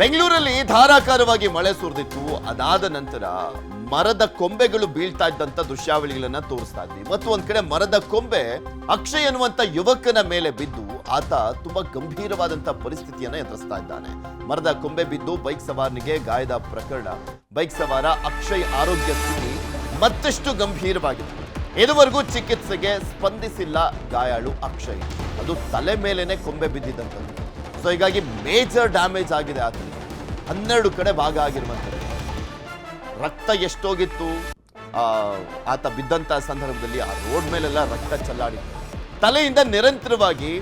ಬೆಂಗಳೂರಲ್ಲಿ ಧಾರಾಕಾರವಾಗಿ ಮಳೆ ಸುರಿದಿತ್ತು. ಅದಾದ ನಂತರ ಮರದ ಕೊಂಬೆಗಳು ಬೀಳ್ತಾ ಇದ್ದಂತ ದೃಶ್ಯಾವಳಿಗಳನ್ನ ತೋರಿಸ್ತಾ ಇದ್ವಿ. ಮತ್ತು ಒಂದ್ ಕಡೆ ಮರದ ಕೊಂಬೆ ಅಕ್ಷಯ್ ಅನ್ನುವಂತ ಯುವಕನ ಮೇಲೆ ಬಿದ್ದು ಆತ ತುಂಬಾ ಗಂಭೀರವಾದಂತ ಪರಿಸ್ಥಿತಿಯನ್ನ ಎದುರಿಸ್ತಾ ಇದ್ದಾನೆ. ಮರದ ಕೊಂಬೆ ಬಿದ್ದು ಬೈಕ್ ಸವಾರನಿಗೆ ಗಾಯದ ಪ್ರಕರಣ. ಬೈಕ್ ಸವಾರ ಅಕ್ಷಯ್ ಆರೋಗ್ಯ ಸ್ಥಿತಿ ಮತ್ತಷ್ಟು ಗಂಭೀರವಾಗಿದೆ. ಇದುವರೆಗೂ ಚಿಕಿತ್ಸೆಗೆ ಸ್ಪಂದಿಸಿಲ್ಲ ಗಾಯಾಳು ಅಕ್ಷಯ್. ಅದು ತಲೆ ಮೇಲೇನೆ ಕೊಂಬೆ ಬಿದ್ದಿದ್ದಂಥದ್ದು ಸೊ ಹೀಗಾಗಿ ಮೇಜರ್ ಡ್ಯಾಮೇಜ್ ಆಗಿದೆ ಆತನಿಗೆ. ಹನ್ನೆರಡು ಕಡೆ ಭಾಗ ಆಗಿರುವಂಥದ್ದು. ರಕ್ತ ಎಷ್ಟೋಗಿತ್ತು? ಆತ ಬಿದ್ದಂಥ ಸಂದರ್ಭದಲ್ಲಿ ಆ ರೋಡ್ ಮೇಲೆಲ್ಲ ರಕ್ತ ಚಲ್ಲಾಡಿತ್ತು. ತಲೆಯಿಂದ ನಿರಂತರವಾಗಿ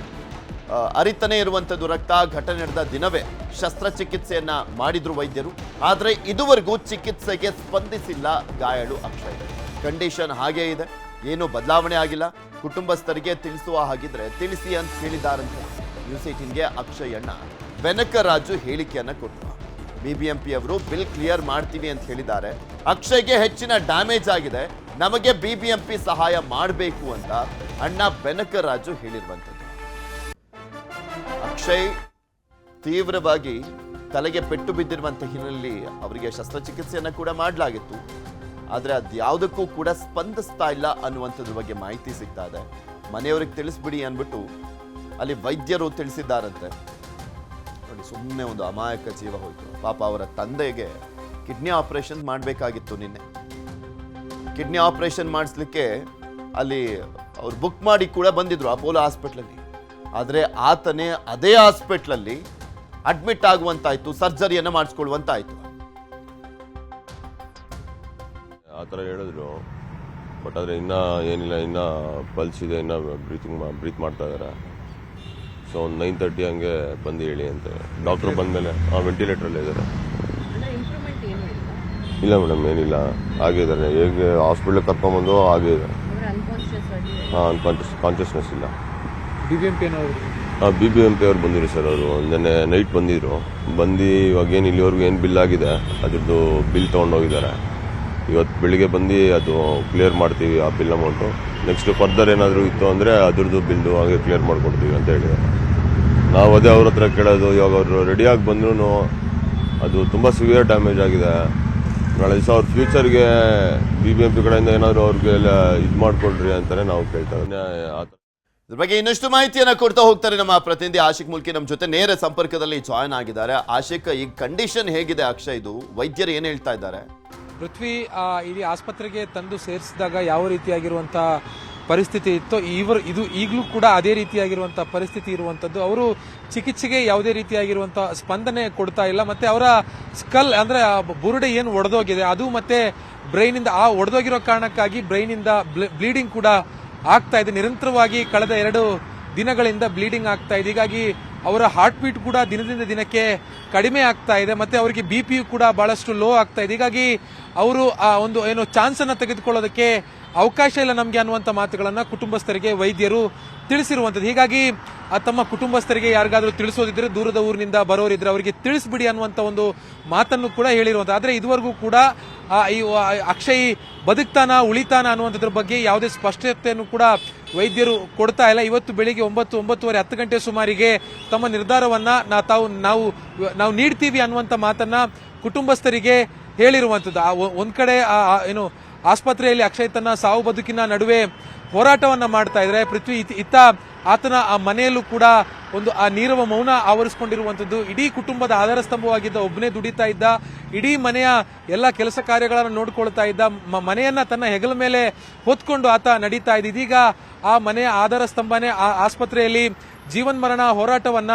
ಅರಿತನೆ ಅರಿತನೇ ಇರುವಂಥದ್ದು ರಕ್ತ. ಘಟನೆ ನಡೆದ ದಿನವೇ ಶಸ್ತ್ರಚಿಕಿತ್ಸೆಯನ್ನ ಮಾಡಿದ್ರು ವೈದ್ಯರು. ಆದರೆ ಇದುವರೆಗೂ ಚಿಕಿತ್ಸೆಗೆ ಸ್ಪಂದಿಸಿಲ್ಲ ಗಾಯಾಳು ಅಕ್ಷಯ್. ಕಂಡೀಷನ್ ಹಾಗೇ ಇದೆ. ಏನು ಬದಲಾವಣೆ ಆಗಿಲ್ಲ. ಕುಟುಂಬಸ್ಥರಿಗೆ ತಿಳಿಸುವ ಹಾಗಿದ್ರೆ ತಿಳಿಸಿ ಅಂತ ಹೇಳಿದಾರಂತೆ ನ್ಯೂಸ್ ಏಟೀನ್ಗೆ ಅಕ್ಷಯ್ ಅಣ್ಣ. ಬೆನಕರಾಜು ಹೇಳಿಕೆಯನ್ನ ಕೊಟ್ಟರು ಬಿಬಿಎಂಪಿ ಅವರು ಬಿಲ್ ಕ್ಲಿಯರ್ ಮಾಡ್ತೀವಿ ಅಂತ ಹೇಳಿದ್ದಾರೆ. ಅಕ್ಷಯ್ಗೆ ಹೆಚ್ಚಿನ ಡ್ಯಾಮೇಜ್ ಆಗಿದೆ. ನಮಗೆ ಬಿಬಿಎಂಪಿ ಸಹಾಯ ಮಾಡಬೇಕು ಅಂತ ಅಣ್ಣ ಬೆನಕರಾಜು ಹೇಳಿರುವಂಥದ್ದು. ಅಕ್ಷಯ್ ತೀವ್ರವಾಗಿ ತಲೆಗೆ ಪೆಟ್ಟು ಬಿದ್ದಿರುವಂತ ಹಿನ್ನೆಲೆಯಲ್ಲಿ ಅವರಿಗೆ ಶಸ್ತ್ರಚಿಕಿತ್ಸೆಯನ್ನ ಕೂಡ ಮಾಡಲಾಗಿತ್ತು. ಆದರೆ ಅದ್ಯಾವುದಕ್ಕೂ ಕೂಡ ಸ್ಪಂದಿಸ್ತಾ ಇಲ್ಲ ಅನ್ನುವಂಥದ್ರ ಬಗ್ಗೆ ಮಾಹಿತಿ ಸಿಗ್ತಾ ಇದೆ. ಮನೆಯವ್ರಿಗೆ ತಿಳಿಸ್ಬಿಡಿ ಅಂದ್ಬಿಟ್ಟು ಅಲ್ಲಿ ವೈದ್ಯರು ತಿಳಿಸಿದ್ದಾರಂತೆ. ನೋಡಿ ಸುಮ್ಮನೆ ಒಂದು ಅಮಾಯಕ ಜೀವ ಹೋಯಿತು. ಪಾಪ ಅವರ ತಂದೆಗೆ ಕಿಡ್ನಿ ಆಪರೇಷನ್ ಮಾಡಬೇಕಾಗಿತ್ತು ನಿನ್ನೆ. ಕಿಡ್ನಿ ಆಪರೇಷನ್ ಮಾಡಿಸ್ಲಿಕ್ಕೆ ಅಲ್ಲಿ ಅವ್ರು ಬುಕ್ ಮಾಡಿ ಕೂಡ ಬಂದಿದ್ರು ಅಪೋಲೋ ಹಾಸ್ಪಿಟ್ಲಲ್ಲಿ. ಆದರೆ ಆತನೇ ಅದೇ ಹಾಸ್ಪಿಟ್ಲಲ್ಲಿ ಅಡ್ಮಿಟ್ ಆಗುವಂತಾಯ್ತು, ಸರ್ಜರಿಯನ್ನು ಮಾಡಿಸ್ಕೊಳ್ಳುವಂತಾಯ್ತು. ಆ ಥರ ಹೇಳಿದ್ರು. ಬಟ್ ಆದರೆ ಇನ್ನೂ ಏನಿಲ್ಲ, ಇನ್ನೂ ಪಲ್ಸ್ ಇದೆ, ಇನ್ನೂ ಬ್ರೀತಿಂಗ್ ಬ್ರೀತ್ ಮಾಡ್ತಾ ಇದ್ದಾರೆ ಸೊ ಒಂದು ನೈನ್ ತರ್ಟಿ ಹಂಗೆ ಬಂದು ಹೇಳಿ ಅಂತ ಡಾಕ್ಟ್ರು ಬಂದಮೇಲೆ ಆ ವೆಂಟಿಲೇಟ್ರಲ್ಲೇ ಇದ್ದಾರೆ. ಇಂಪ್ರೂವ್ಮೆಂಟ್ ಏನೂ ಇಲ್ಲ? ಇಲ್ಲ ಮೇಡಮ್ ಏನಿಲ್ಲ. ಆಗಿದ್ದಾರೆ ಹೇಗೆ ಹಾಸ್ಪಿಟ್ಲಿಗೆ ಕರ್ಕೊಂಬಂದು ಹಾಗೆ ಇದೆ. ಹಾಂ ಅನ್ಕಾನ್ಷಿಯಸ್ ಕಾನ್ಷಿಯಸ್ನೆಸ್ ಇಲ್ಲ. ಬಿ ಬಿ ಎಂ ಪಿ ಹಾಂ ಬಿ ಬಿ ಎಂ ಪಿ ಅವ್ರು ಬಂದಿರಿ ಸರ್ ಅವರು. ನೆನ್ನೆ ನೈಟ್ ಬಂದಿದ್ರು. ಬಂದು ಇವಾಗ ಏನು ಇಲ್ಲಿವರೆಗೂ ಏನು ಬಿಲ್ ಆಗಿದೆ ಅದ್ರದ್ದು ಬಿಲ್ ತೊಗೊಂಡೋಗಿದ್ದಾರೆ ಇವತ್ತು ಬೆಳಿಗ್ಗೆ ಬಂದು ಅದು ಕ್ಲಿಯರ್ ಮಾಡ್ತೀವಿ ಆ ಬಿಲ್ ಅಮೌಂಟು ನೆಕ್ಸ್ಟ್ ಫರ್ದರ್ ಏನಾದರೂ ಇತ್ತು ಅಂದರೆ ಅದ್ರದ್ದು ಬಿಲ್ಲು ಹಾಗೆ ಕ್ಲಿಯರ್ ಮಾಡಿಕೊಡ್ತೀವಿ ಅಂತ ಹೇಳಿದ್ದಾರೆ ನಾವು ಅದೇ ಅವ್ರ ಹತ್ರ ಕೇಳೋದು, ಇವಾಗ ಅವರು ರೆಡಿಯಾಗಿ ಬಂದ್ರೂ ಅದು ತುಂಬ ಸಿವಿಯರ್ ಡ್ಯಾಮೇಜ್ ಆಗಿದೆ. ನಾಳೆ ದಿವಸ ಅವ್ರ ಫ್ಯೂಚರ್ಗೆ ಬಿ ಬಿ ಎಂ ಪಿ ಕಡೆಯಿಂದ ಏನಾದರೂ ಅವ್ರಿಗೆ ಇದು ಮಾಡಿಕೊಡ್ರಿ ಅಂತಲೇ ನಾವು ಕೇಳ್ತಾ. ಇದ್ರ ಬಗ್ಗೆ ಇನ್ನಷ್ಟು ಮಾಹಿತಿಯನ್ನು ಕೊಡ್ತಾ ಹೋಗ್ತಾರೆ ನಮ್ಮ ಪ್ರತಿನಿಧಿ ಆಶಿಕ್ ಮುಲ್ಕಿ. ನಮ್ಮ ಜೊತೆ ನೇರ ಸಂಪರ್ಕದಲ್ಲಿ ಜಾಯ್ನ್ ಆಗಿದ್ದಾರೆ. ಆಶಿಕ್, ಈ ಕಂಡೀಷನ್ ಹೇಗಿದೆ ಅಕ್ಷಯ್ ಇದು? ವೈದ್ಯರು ಏನು ಹೇಳ್ತಾ ಇದ್ದಾರೆ? ಪೃಥ್ವಿ ಇಡೀ ಆಸ್ಪತ್ರೆಗೆ ತಂದು ಸೇರಿಸಿದಾಗ ಯಾವ ರೀತಿಯಾಗಿರುವಂಥ ಪರಿಸ್ಥಿತಿ ಇತ್ತು, ಇವರು, ಇದು ಈಗಲೂ ಕೂಡ ಅದೇ ರೀತಿಯಾಗಿರುವಂಥ ಪರಿಸ್ಥಿತಿ ಇರುವಂತದ್ದು. ಅವರು ಚಿಕಿತ್ಸೆಗೆ ಯಾವುದೇ ರೀತಿಯಾಗಿರುವಂಥ ಸ್ಪಂದನೆ ಕೊಡ್ತಾ ಇಲ್ಲ. ಮತ್ತೆ ಅವರ ಸ್ಕಲ್ ಅಂದ್ರೆ ಬುರುಡೆ ಏನು ಒಡೆದೋಗಿದೆ, ಅದು ಮತ್ತೆ ಬ್ರೈನ್ ಇಂದ ಆ ಒಡೆದೋಗಿರೋ ಕಾರಣಕ್ಕಾಗಿ ಬ್ರೈನ್ ಇಂದ ಬ್ಲೀಡಿಂಗ್ ಕೂಡ ಆಗ್ತಾ ಇದೆ. ನಿರಂತರವಾಗಿ ಕಳೆದ ಎರಡು ದಿನಗಳಿಂದ ಬ್ಲೀಡಿಂಗ್ ಆಗ್ತಾ ಇದೆ. ಹೀಗಾಗಿ ಅವರ ಹಾರ್ಟ್ ಬೀಟ್ ಕೂಡ ದಿನದಿಂದ ದಿನಕ್ಕೆ ಕಡಿಮೆ ಆಗ್ತಾ ಇದೆ, ಮತ್ತೆ ಅವರಿಗೆ ಬಿ ಪಿ ಕೂಡ ಬಹಳಷ್ಟು ಲೋ ಆಗ್ತಾ ಇದೆ. ಹೀಗಾಗಿ ಅವರು ಆ ಒಂದು ಏನು ಚಾನ್ಸ್ ಅನ್ನ ತೆಗೆದುಕೊಳ್ಳೋದಕ್ಕೆ ಅವಕಾಶ ಇಲ್ಲ ನಮಗೆ ಅನ್ನುವಂಥ ಮಾತುಗಳನ್ನು ಕುಟುಂಬಸ್ಥರಿಗೆ, ವೈದ್ಯರು ತಿಳಿಸಿರುವಂಥದ್ದು. ಹೀಗಾಗಿ ತಮ್ಮ ಕುಟುಂಬಸ್ಥರಿಗೆ ಯಾರಿಗಾದರೂ ತಿಳಿಸೋದಿದ್ರೆ ದೂರದ ಊರಿನಿಂದ ಬರೋರಿದ್ರೆ ಅವರಿಗೆ ತಿಳಿಸ್ಬಿಡಿ ಅನ್ನುವಂಥ ಒಂದು ಮಾತನ್ನು ಕೂಡ ಹೇಳಿರುವಂಥ ಆದ್ರೆ ಇದುವರೆಗೂ ಕೂಡ ಈ ಅಕ್ಷಯ್ ಬದುಕ್ತಾನ, ಉಳಿತಾನ ಅನ್ನುವಂಥದ್ರ ಬಗ್ಗೆ ಯಾವುದೇ ಸ್ಪಷ್ಟತೆಯನ್ನು ಕೂಡ ವೈದ್ಯರು ಕೊಡ್ತಾ ಇಲ್ಲ. ಇವತ್ತು ಬೆಳಿಗ್ಗೆ ಒಂಬತ್ತು, ಒಂಬತ್ತುವರೆ, ಹತ್ತು ಗಂಟೆ ಸುಮಾರಿಗೆ ತಮ್ಮ ನಿರ್ಧಾರವನ್ನು ನಾ ತಾವು, ನಾವು ನಾವು ನೀಡ್ತೀವಿ ಅನ್ನುವಂಥ ಮಾತನ್ನು ಕುಟುಂಬಸ್ಥರಿಗೆ ಹೇಳಿರುವಂಥದ್ದು ಆ ಒಂದು ಕಡೆ ಏನು, ಆಸ್ಪತ್ರೆಯಲ್ಲಿ ಅಕ್ಷಯ್ ತನ್ನ ಸಾವು ಬದುಕಿನ ನಡುವೆ ಹೋರಾಟವನ್ನು ಮಾಡ್ತಾ ಇದ್ದಾರೆ ಪೃಥ್ವಿ ಇತ್- ಇತ್ತ ಆತನ ಆ ಮನೆಯಲ್ಲೂ ಕೂಡ ಒಂದು ಆ ನೀರವ ಮೌನ ಆವರಿಸಿಕೊಂಡಿರುವಂಥದ್ದು ಇಡೀ ಕುಟುಂಬದ ಆಧಾರ ಸ್ತಂಭವಾಗಿದ್ದ ಒಬ್ಬನೇ ದುಡಿತಾ ಇದ್ದ ಇಡೀ ಮನೆಯ ಎಲ್ಲ ಕೆಲಸ ಕಾರ್ಯಗಳನ್ನು ನೋಡ್ಕೊಳ್ತಾ ಇದ್ದ ಮನೆಯನ್ನ ತನ್ನ ಹೆಗಲ ಮೇಲೆ ಹೊತ್ಕೊಂಡು ಆತ ನಡೀತಾ ಇದ್ದ. ಇದೀಗ ಆ ಮನೆಯ ಆಧಾರ ಸ್ತಂಭನೇ ಆ ಆಸ್ಪತ್ರೆಯಲ್ಲಿ ಜೀವನ್ಮರಣ ಹೋರಾಟವನ್ನ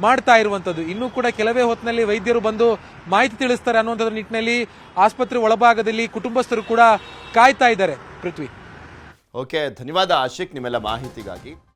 ಮಾಡ್ತಾ ಇರುವಂತದ್ದು. ಇನ್ನೂ ಕೂಡ ಕೆಲವೇ ಹೊತ್ತಿನಲ್ಲಿ ವೈದ್ಯರು ಬಂದು ಮಾಹಿತಿ ತಿಳಿಸ್ತಾರೆ ಅನ್ನುವಂಥದ್ರ ನಿಟ್ಟಿನಲ್ಲಿ ಆಸ್ಪತ್ರೆ ಒಳಭಾಗದಲ್ಲಿ ಕುಟುಂಬಸ್ಥರು ಕೂಡ ಕಾಯ್ತಾ ಇದ್ದಾರೆ. ಪೃಥ್ವಿ. ಓಕೆ, ಧನ್ಯವಾದ ಆಶಿಕ್ ನಿಮ್ಮೆಲ್ಲ ಮಾಹಿತಿಗಾಗಿ.